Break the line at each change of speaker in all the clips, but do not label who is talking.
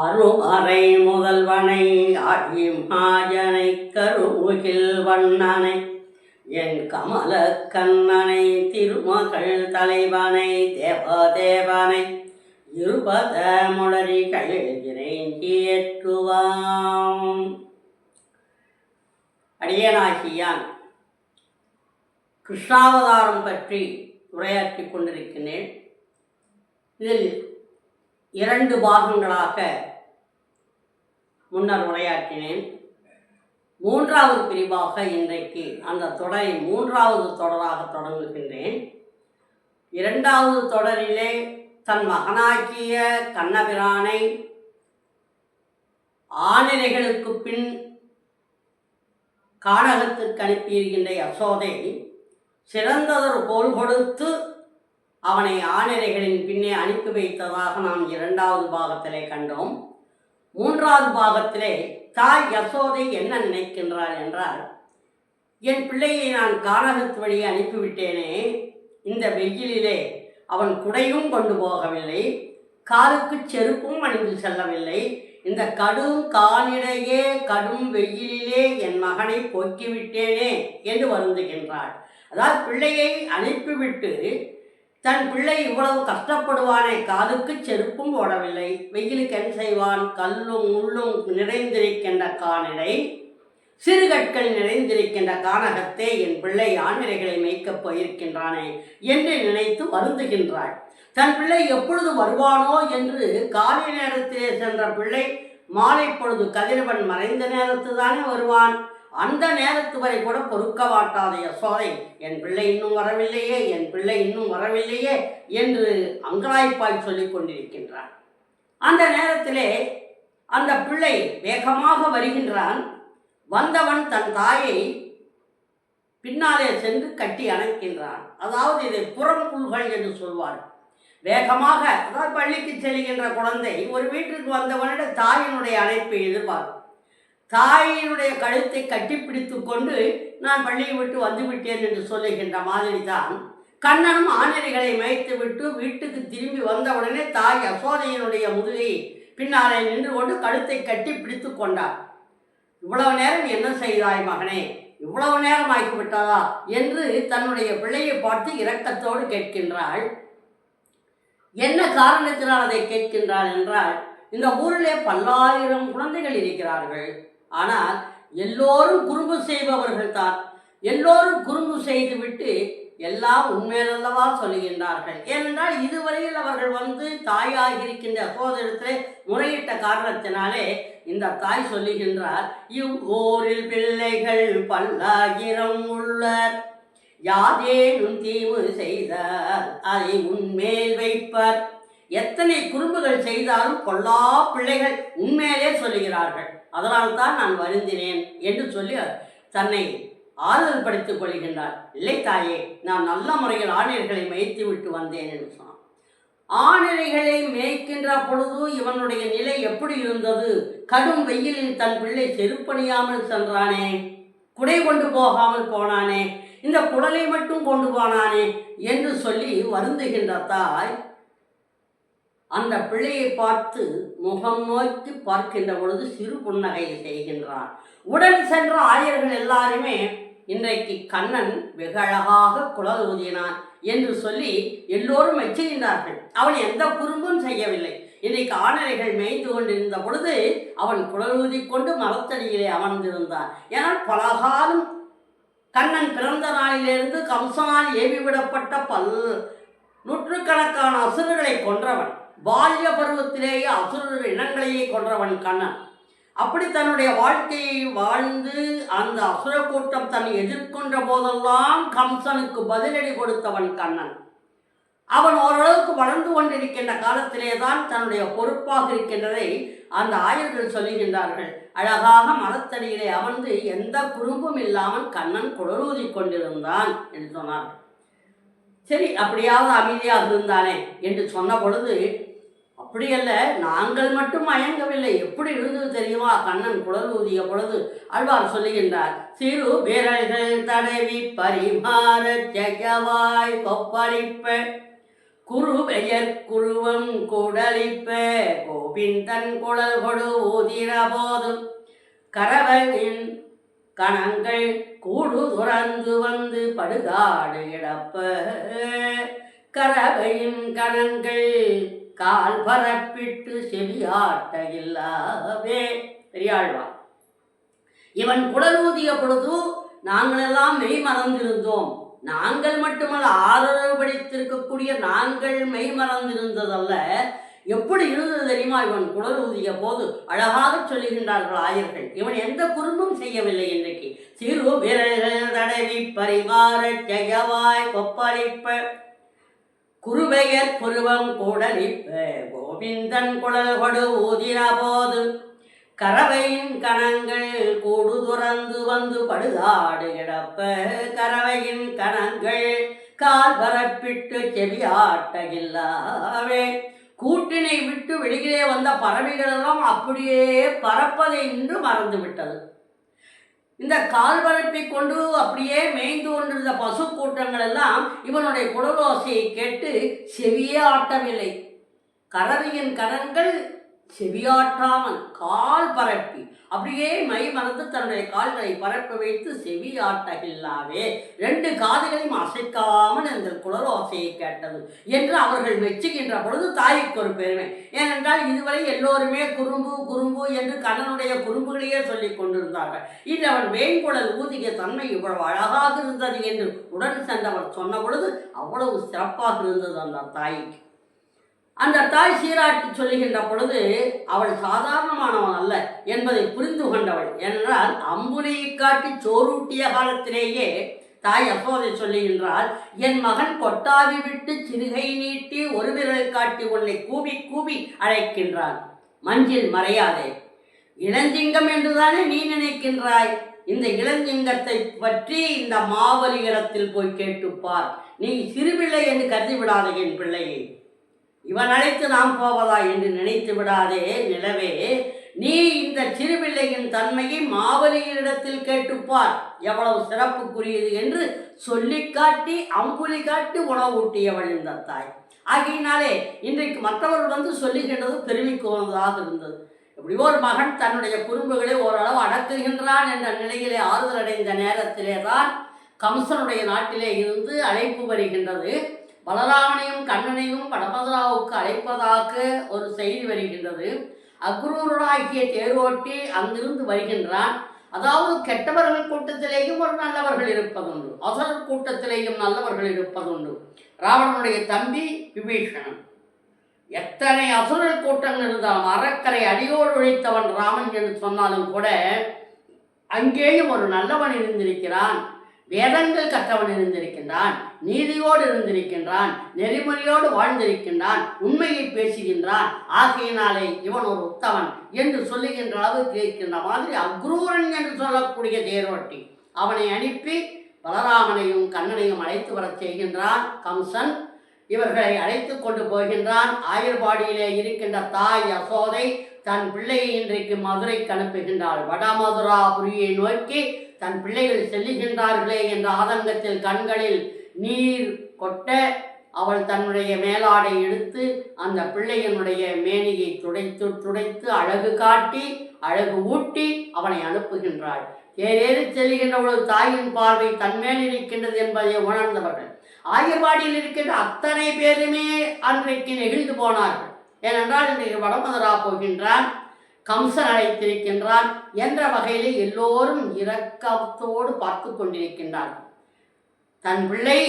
அருமறை முதல்வனை ஆகி மாயனை கருமுகில் வண்ணனை என் கமல கண்ணனை திருமகள் தலைவனை தேவதேவனை இருபத முடரி இறைஞ்சியேற்றுவாம் அடியனாகியான் கிருஷ்ணாவதாரம் பற்றி உரையாற்றிக் கொண்டிருக்கிறேன் இதில் இரண்டு பாகங்களாக முன்னர் உரையாற்றினேன். மூன்றாவது பிரிவாக இன்றைக்கு அந்த தொடரை மூன்றாவது தொடராக தொடங்குகின்றேன். இரண்டாவது தொடரிலே தன் மகனாகிய கண்ணபிரானை ஆணிரைகளுக்கு பின் கானகத்திற்கு அனுப்பியிருக்கின்ற யசோதை சிறந்ததொரு போல் கொடுத்து அவனை ஆணிரைகளின் பின்னே அனுப்பி வைத்ததாக நாம் இரண்டாவது பாகத்திலே கண்டோம். மூன்றாவது பாகத்திலே தாய் யசோதை என்ன நினைக்கின்றாள் என்றால் என் பிள்ளையை நான் கானகத்து வழியே அனுப்பிவிட்டேனே இந்த வெயிலிலே அவன் குடையும் கொண்டு போகவில்லை காலுக்கு செருப்பும் அணிந்து செல்லவில்லை இந்த கடும் காலிடையே கடும் வெயிலிலே என் மகனை போக்கிவிட்டேனே என்று வருந்துகின்றாள். அதாவது பிள்ளையை அனுப்பிவிட்டு தன் பிள்ளை இவ்வளவு கஷ்டப்படுவானே காதுக்கு செருப்பும் போடவில்லை. வெயிலுக்கு செய்வான்? கல்லும் முள்ளும் நிறைந்திருக்கின்ற கானிடை சிறுகற்கள் நிறைந்திருக்கின்ற கானகத்தை என் பிள்ளை ஆண்நிலைகளை மேய்க்கப் போயிருக்கின்றானே என்று நினைத்து வருந்துகின்றாள். தன் பிள்ளை எப்பொழுது வருவானோ என்று காலை நேரத்திலே சென்ற பிள்ளை மாலை பொழுது கதிரவன் மறைந்த நேரத்து தானே வருவான்? அந்த நேரத்து வரை கூட பொறுக்க மாட்டாத யசோதை. என் பிள்ளை இன்னும் வரவில்லையே என் பிள்ளை இன்னும் வரவில்லையே என்று அங்கலாய்ப்பாய் சொல்லிக் கொண்டிருக்கின்றான். அந்த நேரத்திலே அந்த பிள்ளை வேகமாக வருகின்றான். வந்தவன் தன் தாயை பின்னாலே சென்று கட்டி அணைக்கின்றான். அதாவது இதை புறம்புல்கள் என்று சொல்வார். வேகமாக அதாவது பள்ளிக்கு செல்கின்ற குழந்தை ஒரு வீட்டிற்கு வந்தவனிடம் தாயினுடைய அணைப்பை எதிர்பார்க்கும். தாயினுடைய கழுத்தை கட்டிப்பிடித்து கொண்டு நான் பள்ளியை விட்டு வந்து விட்டேன் என்று சொல்லுகின்ற மாதிரி தான் கண்ணனும் ஆணிரைகளை மேய்த்து விட்டு வீட்டுக்கு திரும்பி வந்தவுடனே தாய் அசோதையினுடைய முதுகை பின்னாலே நின்று கொண்டு கழுத்தை கட்டி பிடித்து கொண்டார் இவ்வளவு நேரம் என்ன செய்தாய் மகனே? இவ்வளவு நேரம் ஆகிவிட்டதா? என்று தன்னுடைய பிள்ளையை பார்த்து இரக்கத்தோடு கேட்கின்றாள். என்ன காரணத்தினால் அதை கேட்கின்றாள் என்றால் இந்த ஊரிலே பல்லாயிரம் குழந்தைகள் இருக்கிறார்கள். ஆனால் எல்லோரும் குறும்பு செய்பவர்கள் தான். எல்லோரும் குறும்பு செய்துவிட்டு எல்லாம் உண்மையிலல்லவா சொல்லுகின்றார்கள் ஏனென்றால் இதுவரையில் அவர்கள் வந்து தாயாக இருக்கின்ற சோதரத்திலே முறையிட்ட காரணத்தினாலே இந்த தாய் சொல்லுகின்றார் இவ்வோரில் பிள்ளைகள் பல்லாயிரம் உள்ளர். யாதேனும் தீவு செய்தார் அதை உண்மேல் வைப்பர். எத்தனை குறும்புகள் செய்தாலும் பொல்லா பிள்ளைகள் உண்மையிலே சொல்லுகிறார்கள். அதனால்தான் நான் வருந்தினேன் என்று சொல்லி தன்னை ஆறுதல் படுத்திக் கொள்கின்றார். இல்லை தாயே நான் நல்ல முறையில் ஆணையர்களை மேய்த்து விட்டு வந்தேன் என்று சொன்னான். ஆணிரைகளை மேய்க்கின்ற பொழுது இவனுடைய நிலை எப்படி இருந்தது? கடும் வெயிலில் தன் பிள்ளை செருப்பணியாமல் சென்றானே குடை கொண்டு போகாமல் போனானே இந்த குடலை மட்டும் கொண்டு போனானே என்று சொல்லி வருந்துகின்ற தாய் அந்த பிள்ளையை பார்த்து முகம் நோக்கி பார்க்கின்ற பொழுது சிறு புன்னகையை செய்கின்றான். உடன் சென்ற ஆயர்கள் எல்லாருமே இன்றைக்கு கண்ணன் வெகு அழகாக குழல் ஊதினான் என்று சொல்லி எல்லோரும் மெச்சுகின்றார்கள் அவன் எந்த குறும்பும் செய்யவில்லை. இன்றைக்கு ஆணரைகள் மேய்ந்து கொண்டிருந்த பொழுது அவன் குழல் கொண்டு மரத்தடியிலே அமர்ந்திருந்தான். ஏனால் பலகாலம் கண்ணன் பிறந்த நாளிலிருந்து கம்சனால் ஏவிவிடப்பட்ட பல் நூற்றுக்கணக்கான அசுரர்களை கொன்றவன். பால்ய பருவத்திலேயே அசுரர் இனங்களையே கொன்றவன் கண்ணன். அப்படி தன்னுடைய வாழ்க்கையை வாழ்ந்து அந்த அசுர கூட்டம் தன்னை எதிர்கொண்ட போதெல்லாம் கம்சனுக்கு பதிலடி கொடுத்தவன் கண்ணன். அவன் ஓரளவுக்கு வளர்ந்து கொண்டிருக்கின்ற காலத்திலே தான் தன்னுடைய பொறுப்பாக இருக்கின்றதை அந்த ஆயர்கள் சொல்லுகின்றார்கள். அழகாக மரத்தடியிலே அமர்ந்து எந்த குறும்பும் இல்லாமல் கண்ணன் குளரூதி கொண்டிருந்தான் என்று சொன்னார்கள். சரி அப்படியாவது அமைதியாக இருந்தானே என்று சொன்ன பொழுது அப்படியல்ல நாங்கள் மட்டும் மயங்கவில்லை. எப்படி இருந்தது தெரியுமா? கண்ணன் குடல் ஊதிய பொழுது ஆழ்வார் சொல்லுகின்றார் சிறு விரல்கள் தடவி பரிமாற ஜெயவாய் கொப்பளிப்ப குரு பெயர் குருவம் குடலிப்ப கோபிந்தன் குழல் கொடு ஊதிர போதும் கரவையின் கணங்கள் கூடு துறந்து வந்து படுகாடு இடப்ப கரவையின் கணங்கள் கால் பரப்பிட்டு செவியாட்ட இல்லாவே பெரியாழ்வார் இவன் குடலூதிய பொழுது நாங்களெல்லாம் மெய் மறந்திருந்தோம். நாங்கள் மட்டுமல்ல ஆதரவு படித்திருக்கக்கூடிய நாங்கள் மெய் மறந்திருந்ததல்ல. எப்படி இருந்தது தெரியுமா? இவன் குடல் ஊதிய போது அழகாக சொல்லுகின்றார்கள் ஆயர்கள். இவன் எந்த குறும்பும் செய்யவில்லை இன்றைக்கு. சிறு விரல்கள் தடவி பரிமாற ஜெயவாய் கொப்பளிப்ப குருபெயர் புருவம் கூடலிப்ப கோவிந்தன் குழல் கொடு ஊதின போது. கரவையின் கணங்கள் கூடு துறந்து வந்து படுதாடு கிடப்ப கரவையின் கணங்கள் கால் பரப்பிட்டு செவி ஆட்டகில்லாவே கூட்டினை விட்டு வெளியிலே வந்த பறவைகளெல்லாம் அப்படியே பறப்பதை இன்று மறந்து விட்டது இந்த கால் பரப்பை கொண்டு அப்படியே மேய்ந்து கொண்டிருந்த பசு கூட்டங்கள் எல்லாம் இவனுடைய குடலோசையை கேட்டு செவியே ஆட்டவில்லை. கரவியின் கரங்கள் செவியாற்றாமல் கால் பரப்பி அப்படியே மை மறந்து தன்னுடைய கால்களை பரப்ப வைத்து செவியாட்டகில்லாவே ரெண்டு காதுகளையும் அசைக்காமல் இந்த குளரோசையை கேட்டது என்று அவர்கள் மெச்சுகின்ற பொழுது தாய்க்கு ஒரு பெருமை. ஏனென்றால் இதுவரை எல்லோருமே குறும்பு குறும்பு என்று கண்ணனுடைய குறும்புகளையே சொல்லிக் கொண்டிருந்தார்கள். இன்று அவன் வேங்குழல் ஊதிய தன்மை இவ்வளவு அழகாக இருந்தது என்று உடன் சென்றவர் சொன்ன பொழுது அவ்வளவு சிறப்பாக இருந்தது அந்த தாய்க்கு. அந்த தாய் சீராட்டி சொல்லுகின்ற பொழுது அவள் சாதாரணமானவன் அல்ல என்பதை புரிந்து கொண்டவள் என்றால் அம்புலியை காட்டி சோறூட்டிய காலத்திலேயே தாய் அப்போதை சொல்லுகின்றால் என் மகன் கொட்டாவி விட்டு சிறுகை நீட்டி ஒரு விரல் காட்டி உன்னை கூவி கூவி அழைக்கின்றான். மஞ்சில் மறையாதே. இளஞ்சிங்கம் என்றுதானே நீ நினைக்கின்றாய்? இந்த இளஞ்சிங்கத்தை பற்றி இந்த மாவலிகரத்தில் போய் கேட்டுப்பார். நீ சிறுபிள்ளை என்று கருதி விடாதே என் பிள்ளையை. இவன் அழைத்து நாம் போவதா என்று நினைத்து விடாதே நிலவே நீ இந்த சிறுபிள்ளையின் தன்மையை மாவலியரிடத்தில் கேட்டுப்பார். எவ்வளவு சிறப்புக்குரியது என்று சொல்லி காட்டி அம்புலி காட்டி உணவு ஊட்டியவள் இந்த தாய். ஆகையினாலே இன்றைக்கு மற்றவர்கள் வந்து சொல்லுகின்றது பெருமிக்குவதாக இருந்தது. இப்படி ஒரு மகன் தன்னுடைய குறும்புகளை ஓரளவு அடக்குகின்றான் என்ற நிலையிலே ஆறுதல் அடைந்த நேரத்திலே தான் கம்சனுடைய நாட்டிலே இருந்து அழைப்பு வருகின்றது. பலராமனையும் கண்ணனையும் படபதராவுக்கு அழைப்பதாக ஒரு செய்தி வருகின்றது. அக்ரூரனாகிய தேரோட்டி அங்கிருந்து வருகின்றான். அதாவது கெட்டவர்கள் கூட்டத்திலேயும் ஒரு நல்லவர்கள் இருப்பதுண்டு. அசல் கூட்டத்திலேயும் நல்லவர்கள் இருப்பதுண்டு. ராவணனுடைய தம்பி விபீஷணன். எத்தனை அசுரர் கூட்டங்கள் இருந்தாலும் அறக்கரை அடியோடு உழைத்தவன் ராமன் என்று சொன்னாலும் கூட அங்கேயும் ஒரு நல்லவன் இருந்திருக்கிறான். வேதங்கள் கற்றவன் இருந்திருக்கின்றான் நீதியோடு இருந்திருக்கின்றான் நெறிமுறையோடு வாழ்ந்திருக்கின்றான் உண்மையை பேசுகின்றான் ஆகையினாலே இவன் ஒரு உத்தவன் என்று சொல்லுகின்ற அளவுக்கு இருக்கின்ற மாதிரி அக்ரூரன் என்று சொல்லக்கூடிய தேரோட்டி. அவனை அனுப்பி பலராமனையும் கண்ணனையும் அழைத்து வரச் செய்கின்றான். கம்சன் இவர்களை அழைத்து கொண்டு போகின்றான். ஆயர்பாடியிலே இருக்கின்ற தாய் யசோதை தன் பிள்ளையை இன்றைக்கு மதுரைக்கு அனுப்புகின்றாள். வடமதுராபுரியை நோக்கி தன் பிள்ளைகள் செல்லுகின்றார்களே என்ற ஆதங்கத்தில் கண்களில் நீர் கொட்ட அவள் தன்னுடைய மேலாடை எடுத்து அந்த பிள்ளையனுடைய மேனியை துடைத்து துடைத்து அழகு காட்டி அழகு ஊட்டி அவனை அனுப்புகின்றாள். ஏறேறி செல்கின்ற ஒரு தாயின் பார்வை தன்மேல் இருக்கின்றது என்பதை உணர்ந்தவர்கள். ஆயர்வாடியில் இருக்கின்ற அத்தனை பேருமே அன்றைக்கு நெகிழ்ந்து போனார்கள். ஏனென்றால் இன்றைக்கு வடமதுரா போகின்றான். கம்சன் அழைத்திருக்கின்றான் என்ற வகையில் எல்லோரும் இரக்கத்தோடு பார்த்து கொண்டிருக்கின்றார் தன் பிள்ளை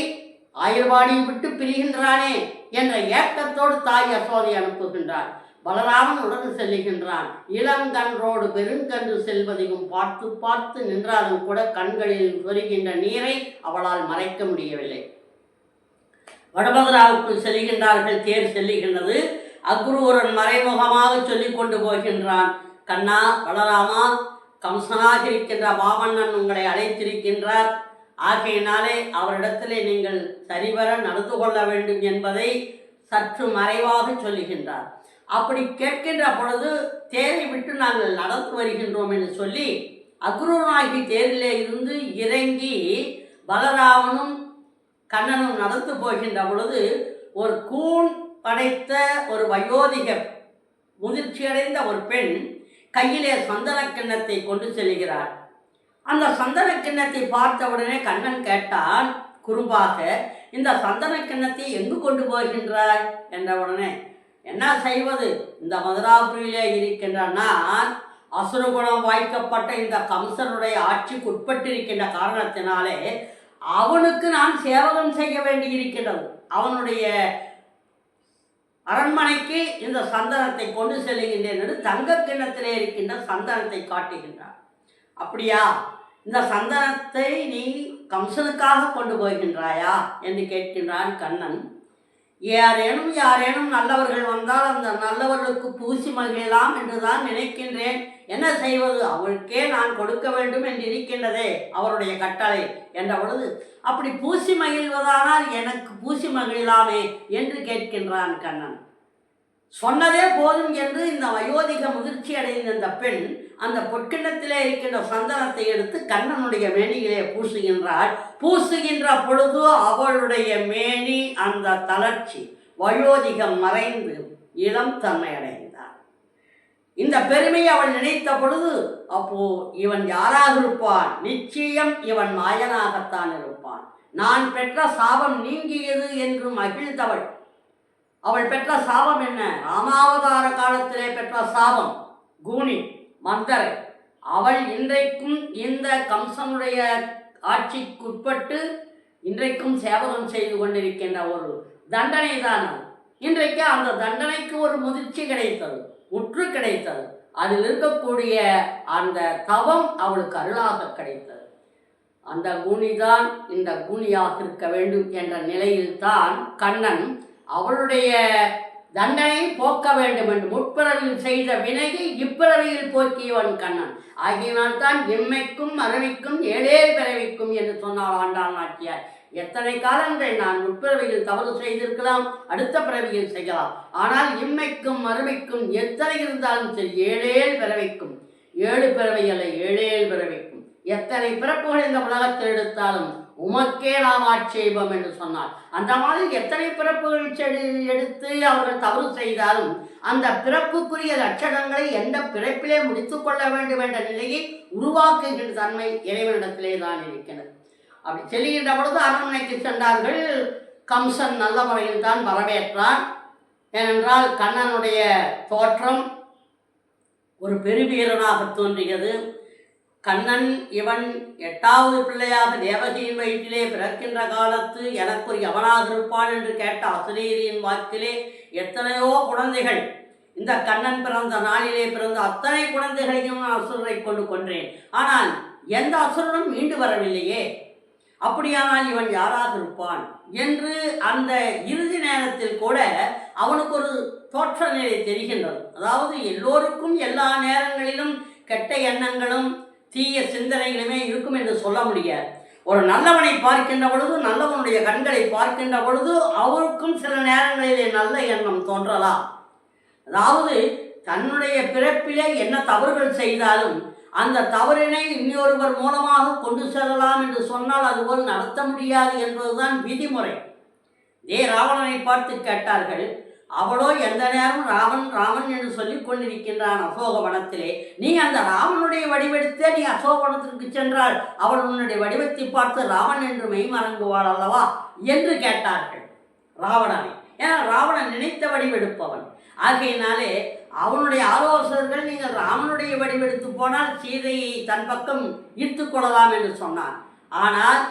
ஆயுர்வாடியை விட்டு பிரிகின்றானே என்ற ஏக்கத்தோடு தாய் யசோதை அனுப்புகின்றார் பலராமன் உடன் செல்லுகின்றான் இளங்கன்றோடு பெருங்கன்று செல்வதையும் பார்த்து பார்த்து நின்றாலும் கூட கண்களில் சொருகின்ற நீரை அவளால் மறைக்க முடியவில்லை. வடபதராவுக்குள் செல்கின்றார்கள் தேர் செல்லுகின்றது. அக்ரூரன் மறைமுகமாக சொல்லிக்கொண்டு போகின்றான். கண்ணா பலராமா கம்சனாக இருக்கின்ற பாமன்னன் உங்களை அழைத்திருக்கின்றார். ஆகையினாலே அவரிடத்திலே நீங்கள் சரிவர நடந்து கொள்ள வேண்டும் என்பதை சற்று மறைவாக சொல்லுகின்றார். அப்படி கேட்கின்ற பொழுது தேரை விட்டு நாங்கள் நடந்து வருகின்றோம் என்று சொல்லி அக்ரூரனாகி தேரிலே இருந்து இறங்கி பலராமனும் கண்ணனும் நடந்து போகின்ற பொழுது ஒரு கூன் படைத்த ஒரு வயோதிக முதிர்ச்சியடைந்த ஒரு பெண் கையிலே சந்தன கிண்ணத்தை கொண்டு செல்கிறார் அந்த சந்தன கிண்ணத்தை பார்த்தவுடனே கண்ணன் கேட்டான் குறும்பாக இந்த சந்தன கிண்ணத்தை எங்கு கொண்டு போகின்றாய்? என்ற உடனே என்ன செய்வது? இந்த மதுராபுரியிலே இருக்கின்ற நான் அசுரகுணம் வாய்க்கப்பட்ட இந்த கம்சனுடைய ஆட்சிக்கு உட்பட்டிருக்கின்ற காரணத்தினாலே அவனுக்கு நான் சேவகம் செய்ய வேண்டியிருக்கின்றது. அவனுடைய அரண்மனைக்கு இந்த சந்தனத்தை கொண்டு செல்லுகின்றேன் என்று தங்க கிண்ணத்திலே இருக்கின்ற சந்தனத்தை காட்டுகின்றார். அப்படியா? இந்த சந்தனத்தை நீ கம்சனுக்காக கொண்டு போகின்றாயா? என்று கேட்கின்றான் கண்ணன். யாரேனும் யாரேனும் நல்லவர்கள் வந்தால் அந்த நல்லவர்களுக்கு பூசி மகிழலாம் என்றுதான் நினைக்கின்றேன். என்ன செய்வது? அவளுக்கே நான் கொடுக்க வேண்டும் என்று இருக்கின்றதே அவருடைய கட்டளை என்ற பொழுது. அப்படி பூசி மகிழ்வதானால் எனக்கு பூசி மகிழலாமே என்று கேட்கின்றான் கண்ணன். சொன்னதே போதும் என்று இந்த வயோதிக முதிர்ச்சி அடைந்த இந்த பெண் அந்த பொற்கிண்ணத்திலே இருக்கின்ற சந்தனத்தை எடுத்து கண்ணனுடைய மேனியிலே பூசுகின்றாள். பூசுகின்ற பொழுது அவளுடைய மேனி அந்த தளர்ச்சி வயோதிகம் மறைந்து இளம் தன்மையடைந்தார் இந்த பெருமையை அவள் நினைத்த பொழுது அப்போ இவன் யாராக இருப்பான் நிச்சயம் இவன் மாயனாகத்தான் இருப்பான். நான் பெற்ற சாபம் நீங்கியது என்று மகிழ்ந்தவள். அவள் பெற்ற சாபம் என்ன? ராமாவதார காலத்திலே பெற்ற சாபம் கூனி. மந்தரை அவள் இன்றைக்கும் இந்த கம்சனுடைய ஆட்சிக்குட்பட்டு இன்றைக்கும் சேவகம் செய்து கொண்டிருக்கின்ற ஒரு தண்டனை தான் இன்றைக்கு அந்த தண்டனைக்கு ஒரு முதிர்ச்சி கிடைத்தது முற்று கிடைத்தது. அதில் இருக்கக்கூடிய அந்த தவம் அவளுக்கு அருளாக கிடைத்தது. அந்த குணிதான் இந்த குணியாக இருக்க வேண்டும் என்ற நிலையில்தான் கண்ணன் அவளுடைய தண்டனை போக்க வேண்டும் என்று முற்பிறவியில் செய்த வினையை இப்பிறவியில் போக்கியவன் கண்ணன். ஆகியனால் தான் எம்மைக்கும் மரணிக்கும் ஏழே பிறவிக்கும் என்று சொன்னால் ஆண்டாள் நாட்டியார் எத்தனை காலங்கள் நான் முற்பிறவியில் தவறு செய்திருக்கலாம் அடுத்த பிறவியில் செய்யலாம். ஆனால் இம்மைக்கும் மறுமைக்கும் எத்தனை இருந்தாலும் சரி ஏழேழு பிறவிக்கும். ஏழு பிறவை அல்ல ஏழேழு பிறவிக்கும். எத்தனை பிறப்புகள் இந்த உலகத்தில் எடுத்தாலும் உமக்கே நாம் ஆட்சேபம் என்று சொன்னார். அந்த மாதிரி எத்தனை பிறப்புகள் எடுத்து அவர்கள் தவறு செய்தாலும் அந்த பிறப்புக்குரிய லட்சணங்களை எந்த பிறப்பிலே முடித்துக் கொள்ள வேண்டும் என்ற நிலையை உருவாக்குகின்ற தன்மை இறைவனிடத்திலே தான் இருக்கிறது. அப்படி செல்கின்ற பொழுது அரண்மனைக்கு சென்றார்கள். கம்சன் நல்ல முறையில் தான் வரவேற்றான் ஏனென்றால் கண்ணனுடைய தோற்றம் ஒரு பெருவீரனாக தோன்றியது. கண்ணன் இவன் எட்டாவது பிள்ளையாக தேவகியின் வயிற்றிலே பிறக்கின்ற காலத்து எனக்கு ஒரு எவனாக இருப்பான் என்று கேட்ட அசுரீரியின் வாக்கிலே எத்தனையோ குழந்தைகள். இந்த கண்ணன் பிறந்த நாளிலே பிறந்த அத்தனை குழந்தைகளையும் நான் அசுரரை கொண்டு கொன்றேன். ஆனால் எந்த அசுரனும் மீண்டு வரவில்லையே. அப்படியானால் இவன் யாராக இருப்பான்? என்று அந்த இறுதி நேரத்தில் கூட அவனுக்கு ஒரு தோற்ற நிலை தெரிகின்றது. அதாவது எல்லோருக்கும் எல்லா நேரங்களிலும் கெட்ட எண்ணங்களும் தீய சிந்தனைகளுமே இருக்கும் என்று சொல்ல முடியாது. ஒரு நல்லவனை பார்க்கின்ற பொழுது நல்லவனுடைய கண்களை பார்க்கின்ற பொழுது அவருக்கும் சில நேரங்களிலே நல்ல எண்ணம் தோன்றலாம். அதாவது தன்னுடைய பிறப்பிலே என்ன தவறுகள் செய்தாலும் அந்த தவறினை இன்னொருவர் மூலமாக கொண்டு செல்லலாம் என்று சொன்னால் அதுபோல் நடத்த முடியாது என்பதுதான் விதிமுறை. இதே ராவணனை பார்த்து கேட்டார்கள் அவளோ எந்த நேரம் ராமன் ராமன் என்று சொல்லிக் கொண்டிருக்கின்றான் அசோக வனத்திலே நீ அந்த ராமனுடைய வடிவெடுத்தே நீ அசோகவனத்திற்கு சென்றால் அவள் உன்னுடைய வடிவத்தை பார்த்து ராமன் என்று மெய்மறங்குவாள் அல்லவா? என்று கேட்டார்கள் ராவணனை. ஏன்னா ராவணன் நினைத்த வடிவெடுப்பவன். ஆகையினாலே அவனுடைய ஆலோசகர்கள் நீங்கள் ராமனுடைய வடிவெடுத்து போனால் சீதையை தன் பக்கம் ஈர்த்து கொள்ளலாம் என்று சொன்னான். ஆனால்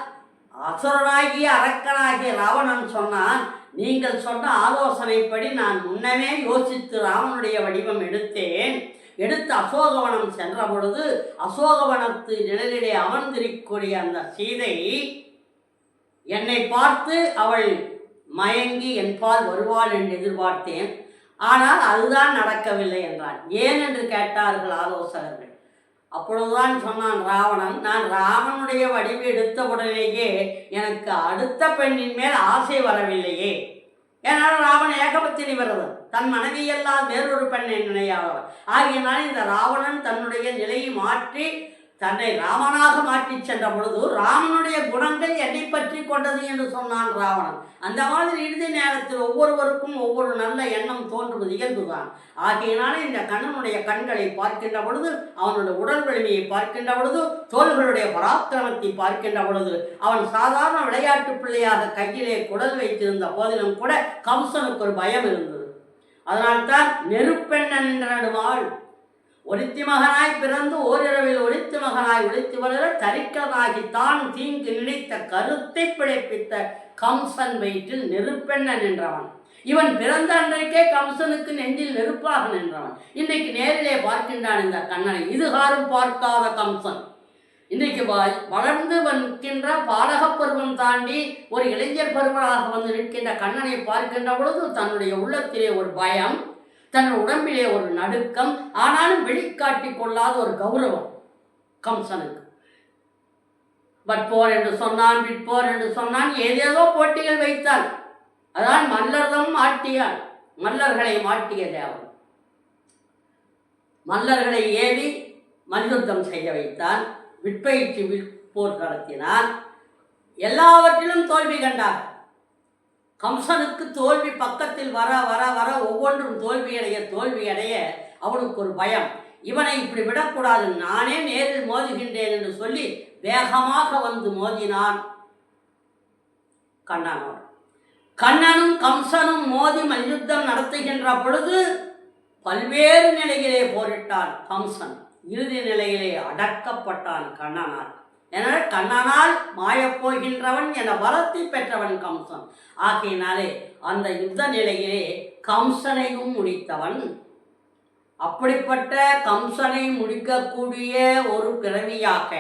அசுரனாகிய அரக்கனாகிய ராவணன் சொன்னான் நீங்கள் சொன்ன ஆலோசனைப்படி நான் முன்னமே யோசித்து ராமனுடைய வடிவம் எடுத்தேன். எடுத்து அசோகவனம் சென்ற பொழுது அசோகவனத்து நிழலிலே அமர்ந்திருக்கக்கூடிய அந்த சீதை என்னை பார்த்து அவள் மயங்கி என்பால் வருவாள் என்று எதிர்பார்த்தேன். ஆனால் அதுதான் நடக்கவில்லை என்றான். ஏன் என்று கேட்டார்கள் ஆலோசகர்கள். அப்பொழுதுதான் சொன்னான் ராவணன் நான் ராமனுடைய வடிவு எடுத்தவுடனேயே எனக்கு அடுத்த பெண்ணின் மேல் ஆசை வரவில்லையே. ஏனால் ராவணன் ஏகபத்தினி விரதம். தன் மனைவியெல்லாம் வேறொரு பெண்ணை நினையாதவர் ஆகியனால் இந்த ராவணன் தன்னுடைய நிலையை மாற்றி தன்னை ராமனாக மாற்றி சென்ற பொழுது ராமனுடைய குணங்கள் என்னை பற்றி கொண்டது என்று சொன்னான் ராவணன். அந்த மாதிரி இறுதி நேரத்தில் ஒவ்வொருவருக்கும் ஒவ்வொரு நல்ல எண்ணம் தோன்றுவது இயல்புதான். ஆகையினால இந்த கண்ணனுடைய கண்களை பார்க்கின்ற பொழுது அவனுடைய உடல் வலிமையை பார்க்கின்ற பொழுது தோள்களுடைய பராக்கிரமத்தை பார்க்கின்ற பொழுது அவன் சாதாரண விளையாட்டு பிள்ளையாக கையிலே குடல் வைத்திருந்த போதிலும் கூட கம்சனுக்கு ஒரு பயம் இருந்தது. அதனால்தான் நெருப்பெண்ணன் நடுவாள். ஒளித்தி மகனாய் பிறந்து ஓரிரவில் ஒளித்தி மகனாய் ஒளித்து வளர தரிக்கனாகி தான் தீங்கு நினைத்த கருத்தை பிழைப்பித்த கம்சன் வயிற்றில் நெருப்பெண்ணன் நின்றவன். இவன் பிறந்த அன்றைக்கே கம்சனுக்கு நெஞ்சில் நெருப்பாக நின்றவன். இன்னைக்கு நேரிலே பார்க்கின்றான் இந்த கண்ணனை. இதுகாரும் பார்க்காத கம்சன். இன்றைக்கு வளர்ந்து நிற்கின்ற பாலகப் பருவம் தாண்டி ஒரு இளைஞர் பருவனாக வந்து நிற்கின்ற கண்ணனை பார்க்கின்ற பொழுது தன்னுடைய உள்ளத்திலே ஒரு பயம் தன் உடம்பிலே ஒரு நடுக்கம் ஆனாலும் வெளிக்காட்டி கொள்ளாத ஒரு கௌரவம் கம்சனுக்கு. வட்போர் என்று சொன்னான் விற்போர் என்று சொன்னான் ஏதேதோ போட்டிகள் வைத்தான் அதான் மல்லர்தம் மாட்டியான் மல்லர்களை மாட்டிய தேவன். மல்லர்களை ஏவி மல்யுத்தம் செய்ய வைத்தான் விற்பயிற்சி விற்போர் நடத்தினான் எல்லாவற்றிலும் தோல்வி கண்டார். கம்சனுக்கு தோல்வி பக்கத்தில் வர வர வர ஒவ்வொன்றும் தோல்வியடைய தோல்வியடைய அவனுக்கு ஒரு பயம். இவனை இப்படி விடக்கூடாது நானே நேரில் மோதுகின்றேன் என்று சொல்லி வேகமாக வந்து மோதினான் கண்ணனோடு கண்ணனும் கம்சனும் மோதி மல்யுத்தம் நடத்துகின்ற பொழுது பல்வேறு நிலையிலே போரிட்டான் கம்சன். இறுதி நிலையிலே அடக்கப்பட்டான் கண்ணனால் எனவே கண்ணனால் மாயப்போகின்றவன் என வரத்தை பெற்றவன் கம்சன். ஆகையினாலே அந்த யுத்த நிலையிலே கம்சனையும் முடித்தவன். அப்படிப்பட்ட கம்சனை முடிக்கக்கூடிய ஒரு பிறவியாக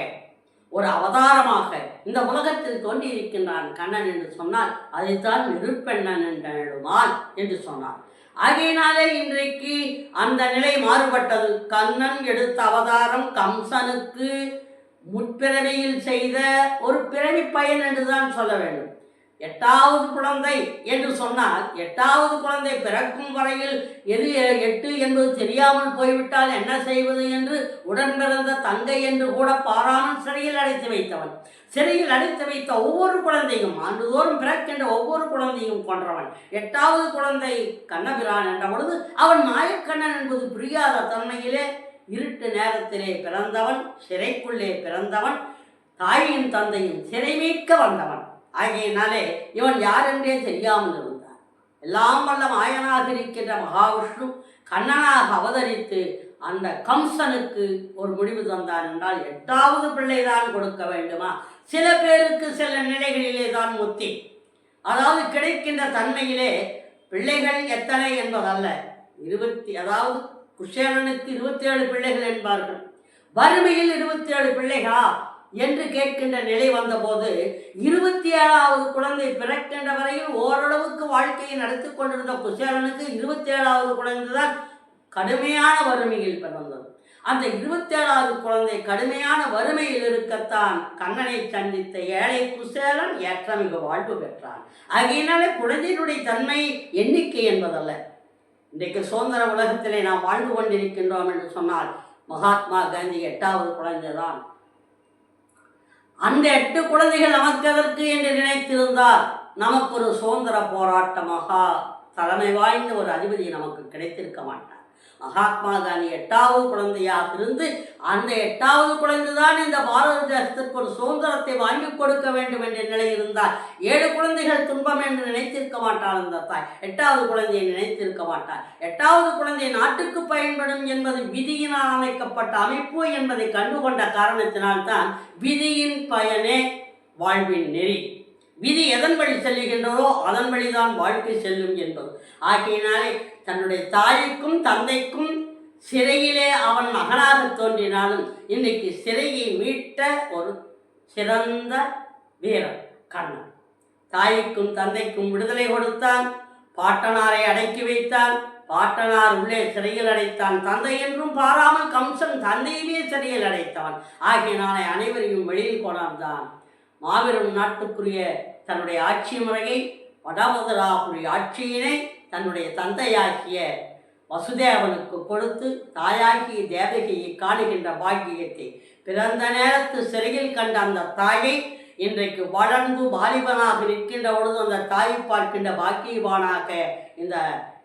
ஒரு அவதாரமாக இந்த உலகத்தில் தோன்றியிருக்கின்றான் கண்ணன் என்று சொன்னால் அதைத்தான் நிருப்பெண்ணன் என்றான் என்று சொன்னார் ஆகையினாலே இன்றைக்கு அந்த நிலை மாறுபட்டது. கண்ணன் எடுத்த அவதாரம் கம்சனுக்கு முற்பிறவியில் செய்த ஒரு பிறவி பயன் என்றுதான் சொல்ல வேண்டும். எட்டாவது குழந்தை என்று சொன்னால் எட்டாவது குழந்தை பிறக்கும் வரையில் எது எட்டு என்பது தெரியாமல் போய்விட்டால் என்ன செய்வது என்று உடன் பிறந்த தங்கை என்று கூட பாராமல் சிறையில் அடைத்து வைத்தவன். சிறையில் அடைத்து வைத்த ஒவ்வொரு குழந்தையும் ஆண்டுதோறும் பிறக்கின்ற ஒவ்வொரு குழந்தையும் கொன்றவன். எட்டாவது குழந்தை கண்ணபிரான் என்ற பொழுது அவன் மாயக்கண்ணன் என்பது புரியாத தன்மையிலே இருட்டு நேரத்திலே பிறந்தவன் சிறைக்குள்ளே பிறந்தவன் தாயின் தந்தையும் சிறை மீட்க வந்தவன். ஆகையினாலே இவன் யார் என்றே தெரியாமல் இருந்தான். எல்லாம் வல்ல மாயனாக இருக்கின்ற மகாவிஷ்ணு கண்ணனாக அவதரித்து அந்த கம்சனுக்கு ஒரு முடிவு தந்தான் என்றால் எட்டாவது பிள்ளைதான் கொடுக்க வேண்டுமா? சில பேருக்கு சில நிலைகளிலே தான் முத்தி. அதாவது கிடைக்கின்ற தன்மையிலே பிள்ளைகள் எத்தனை என்பதல்ல. இருபத்தி அதாவது குஷேலனுக்கு இருபத்தி ஏழு பிள்ளைகள் என்பார்கள். வறுமையில் இருபத்தி ஏழு பிள்ளைகளா? என்று கேட்கின்ற நிலை வந்தபோது இருபத்தி ஏழாவது குழந்தை பிறக்கின்ற வரையில் ஓரளவுக்கு வாழ்க்கையை நடத்தி கொண்டிருந்த குசேலனுக்கு இருபத்தி ஏழாவது குழந்தை தான் கடுமையான வறுமையில் பிறந்தது. அந்த இருபத்தேழாவது குழந்தை கடுமையான வறுமையில் இருக்கத்தான் கண்ணனை சந்தித்த ஏழை குசேலன் ஏற்றமிகு வாழ்வு பெற்றான். ஆகையினாலே குழந்தையினுடைய தன்மை எண்ணிக்கை என்பதல்ல. இன்றைக்கு சுதந்திர உலகத்திலே நாம் வாழ்ந்து கொண்டிருக்கின்றோம் என்று சொன்னால் மகாத்மா காந்தி எட்டாவது குழந்தை தான் அந்த எட்டு குழந்தைகள் நமக்கு எதற்கு என்று நினைத்திருந்தால் நமக்கு ஒரு சுதந்திர போராட்ட மகா தலைமை வாய்ந்த ஒரு அதிபதி நமக்கு கிடைத்திருக்க மாட்டார். மகாத்மா காந்தி எட்டாவது குழந்தையாக இருந்து அந்த எட்டாவது குழந்தைதான் இந்த பாரத தேசத்திற்கு ஒரு சுதந்திரத்தை வாங்கி கொடுக்க வேண்டும் என்ற நிலை இருந்தால் ஏழு குழந்தைகள் துன்பம் என்று நினைத்திருக்க மாட்டாள் அந்த தாய். எட்டாவது குழந்தையை நினைத்திருக்க மாட்டார். எட்டாவது குழந்தை நாட்டுக்கு பயன்படும் என்பது விதியினால் அமைக்கப்பட்ட அமைப்பு என்பதை கண்டுகொண்ட காரணத்தினால்தான் விதியின் பயனே வாழ்வின் நெறி. விதி எதன் வழி செல்லுகின்றதோ அதன் வழிதான் வாழ்க்கை செல்லும் என்பது. ஆகையினாலே தன்னுடைய தாய்க்கும் தந்தைக்கும் சிறையிலே அவன் மகனாக தோன்றினாலும் இன்னைக்கு சிறையை மீட்ட ஒரு சிறந்த வீரன் கண்ணன். தாய்க்கும் தந்தைக்கும் விடுதலை கொடுத்தான் பாட்டனாரை அடக்கி வைத்தான் பாட்டனார் உள்ளே சிறையில் அடைத்தான் தந்தை என்றும் பாராமல் கம்சன் தந்தையுமே சிறையில் அடைத்தான். ஆகிய நாளை அனைவரையும் வெளியில் கொண்டாந்தான் மாபெரும் நாட்டுக்குரிய தன்னுடைய ஆட்சி முறையை வடமதுராவுடைய ஆட்சியினை தன்னுடைய தந்தையாகிய வசுதேவனுக்கு கொடுத்து தாயாகிய தேவகியை காணுகின்ற பாக்கியத்தை பிறந்த நேரத்து சிறையில் கண்ட அந்த தாயை இன்றைக்கு வளர்ந்து வாலிபனாக நிற்கின்ற பொழுது அந்த தாயை பார்க்கின்ற பாக்கியவானாக இந்த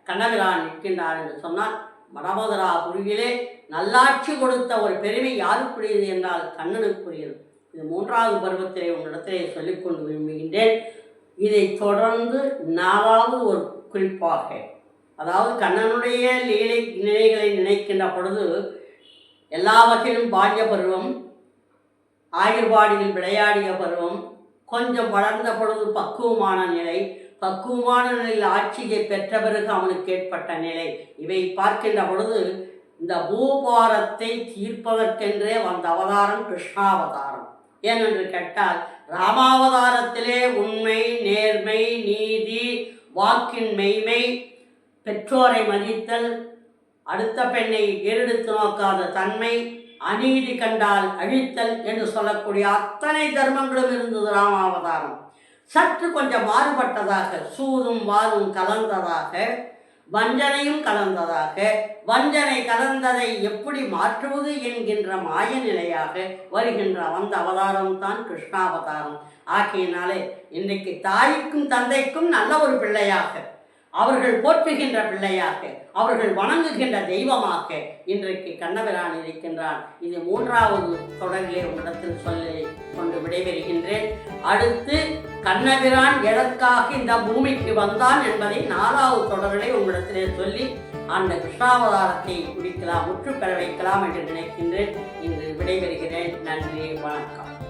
கண்ணபிரான் நிற்கின்றார் என்று சொன்னால் மடமதுரா குருவிலே நல்லாட்சி கொடுத்த ஒரு பெருமை யாருக்குரியது என்றால் கண்ணனுக்குரியது. இது மூன்றாவது பருவத்திலே உன்னிடத்திலே சொல்லிக்கொண்டு விரும்புகின்றேன். இதை தொடர்ந்து நாலாவது ஒரு குறிப்பாக. அதாவது கண்ணனுடைய லீலை நிலைகளை நினைக்கின்ற பொழுது எல்லா வகையிலும் பருவம் ஆயுர்வாடியில் விளையாடிய பருவம் கொஞ்சம் வளர்ந்த பொழுது பக்குவமான நிலை பக்குவமான நிலையில் ஆட்சியை பெற்ற பிறகு அவனுக்கு ஏற்பட்ட நிலை. இவை பார்க்கின்ற பொழுது இந்த பூபாரத்தை தீர்ப்பதற்கென்றே வந்த அவதாரம் கிருஷ்ணாவதாரம். ஏனென்று கேட்டால் ராமாவதாரத்திலே உண்மை நேர்மை நீதி வாக்கின் மெய்மை பெற்றோரை மதித்தல் அடுத்த பெண்ணை ஏறெடுத்து நோக்காத தன்மை அநீதி கண்டால் அழித்தல் என்று சொல்லக்கூடிய அத்தனை தர்மங்களும் இருந்தது ராமாவதாரம். சற்று கொஞ்சம் மாறுபட்டதாக சூதும் வாதும் கலந்ததாக வஞ்சனையும் கலந்ததாக வஞ்சனை கலந்ததை எப்படி மாற்றுவது என்கின்ற மாய நிலையாக வருகின்ற வந்த அவதாரம் தான் கிருஷ்ணாவதாரம். ஆகையினாலே இன்றைக்கு தாய்க்கும் தந்தைக்கும் நல்ல ஒரு பிள்ளையாக அவர்கள் போற்றுகின்ற பிள்ளையாக அவர்கள் வணங்குகின்ற தெய்வமாக இன்றைக்கு கண்ணபிரான் இருக்கின்றான். இது மூன்றாவது தொடரிலே உங்களிடத்தில் சொல்லி கொண்டு விடைபெறுகின்றேன். அடுத்து கண்ணபிரான் எதற்காக இந்த பூமிக்கு வந்தான் என்பதை நாலாவது தொடர்களை உங்களிடத்திலே சொல்லி அந்த கிருஷ்ணாவதாரத்தை முடிக்கலாம் முற்று பெற வைக்கலாம் என்று நினைக்கின்றேன். இன்று விடைபெறுகிறேன். நன்றி வணக்கம்.